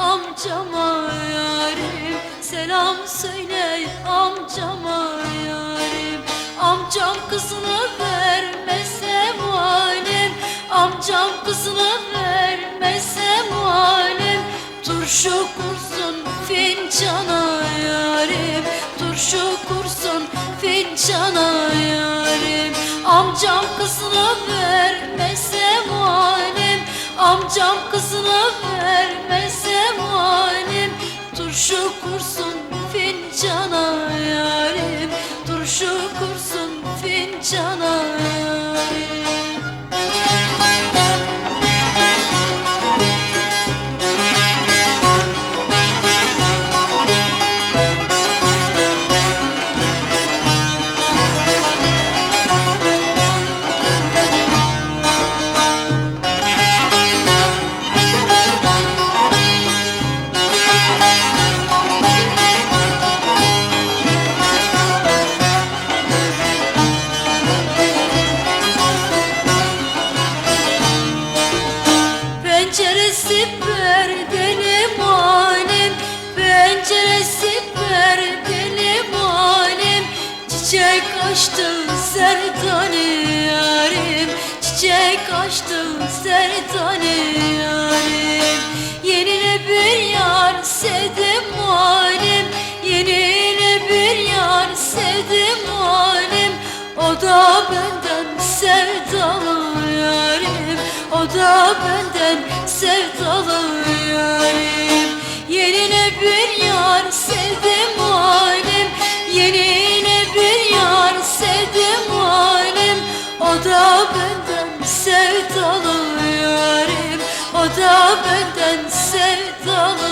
amcama yarim. Selam söyle amcama yarim. Amcam kızını vermese muallim. Amcam kızını vermese muallim. Turşu kursun fincana yarim. Turşu kursun fincana yarim. Amcam kızını muallim Amcam kızını vermese muallim Turşu kursun Penceresi perdeli Penceresi perdeli Çiçek açtı serdani yarim Çiçek açtı serdani yarim. Yenine bir yar sevdim Yenine bir yar sevdim O da benden O da benden sevdalı yarim. Yenine bir yar sevdim muallim Yenine bir yar sevdim muallim O da benden sevdalı yarim. O da benden sevdalı